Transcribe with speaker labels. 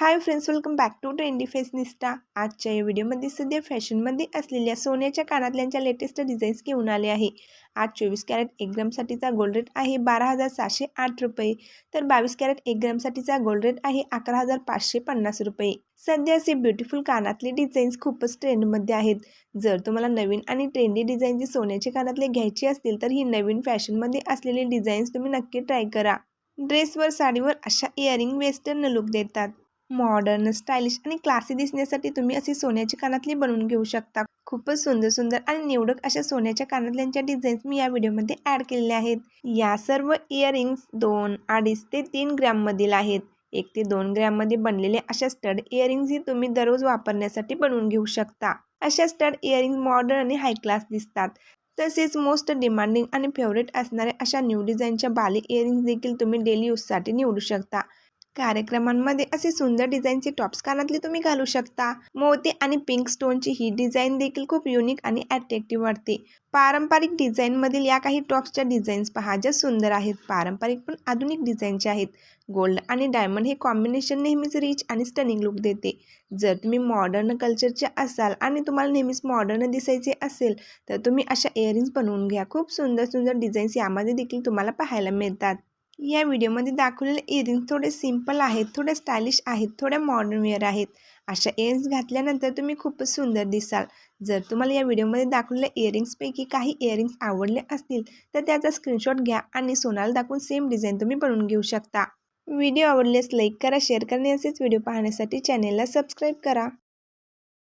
Speaker 1: Hi friends welcome back to trendy fashionista आजच्या या व्हिडिओमध्ये सध्या फॅशनमध्ये असलेल्या सोन्याच्या कानातल्यांच्या लेटेस्ट डिझाईन्स घेऊन आले आहे. आज चोवीस कॅरेट एक ग्रामसाठीचा गोल्ड रेट आहे बारा हजार सहाशे आठ रुपये. तर बावीस कॅरेट एक ग्रामसाठीचा गोल्ड रेट आहे अकरा हजार पाचशे पन्नास रुपये. सध्या असे ब्युटिफुल कानातले डिझाईन्स खूपच ट्रेंडमध्ये आहेत. जर तुम्हाला नवीन आणि ट्रेंडी डिझाईनचे सोन्याचे कानातले घ्यायचे असतील तर ही नवीन फॅशनमध्ये असलेले डिझाईन्स तुम्ही नक्की ट्राय करा. ड्रेसवर साडीवर अशा इयरिंग वेस्टर्न लुक देतात. मॉडर्न स्टायलिश आणि क्लासी दिसण्यासाठी तुम्ही अशी सोन्याची कानातली बनवून घेऊ शकता. खूपच सुंदर सुंदर आणि निवडक अशा सोन्याच्या कानातल्यांच्या डिझाईन्स मी या व्हिडिओमध्ये ॲड केलेल्या आहेत. या सर्व इयरिंग्स दोन अडीच ते तीन ग्रॅममधील आहेत. एक ते दोन ग्रॅममध्ये बनलेले अशा स्टड इयरिंग्स ही तुम्ही दररोज वापरण्यासाठी बनवून घेऊ शकता. अशा स्टड इयरिंग्स मॉडर्न आणि हाय क्लास दिसतात. तसेच मोस्ट डिमांडिंग आणि फेवरेट असणाऱ्या अशा न्यू डिझाईनच्या बाली इयरिंग्स देखील तुम्ही डेली यूजसाठी निवडू शकता. कार्यक्रमांमध्ये असे सुंदर डिझाईनचे टॉप्स कानातले तुम्ही घालू शकता. मोती आणि पिंक स्टोनची ही डिझाईन देखील खूप युनिक आणि अट्रॅक्टिव्ह वाटते. पारंपरिक डिझाईनमधील या काही टॉप्सच्या डिझाईन्स पहा ज्या सुंदर आहेत. पारंपरिक पण आधुनिक डिझाईनचे आहेत. गोल्ड आणि डायमंड हे कॉम्बिनेशन नेहमीच रिच आणि स्टनिंग लुक देते. जर तुम्ही मॉडर्न कल्चरचे असाल आणि तुम्हाला नेहमीच मॉडर्न दिसायचे असेल तर तुम्ही अशा इयरिंग्स बनवून घ्या. खूप सुंदर सुंदर डिझाईन्स यामध्ये देखील तुम्हाला पाहायला मिळतात. या व्हिडिओमध्ये दाखवलेले इयरिंग्स थोडे सिंपल आहेत थोडे स्टायलिश आहेत थोड्या मॉडर्न वेअर आहेत. अशा इयरिंग्स घातल्यानंतर तुम्ही खूपच सुंदर दिसाल. जर तुम्हाला या व्हिडिओमध्ये दाखवलेल्या इयरिंग्सपैकी काही इयरिंग्स आवडले असतील तर त्याचा स्क्रीनशॉट घ्या आणि सोनाला दाखवून सेम डिझाईन तुम्ही बनवून घेऊ शकता. व्हिडिओ आवडल्यास लाईक करा शेअर करणे असेच व्हिडिओ पाहण्यासाठी चॅनेलला सबस्क्राईब करा.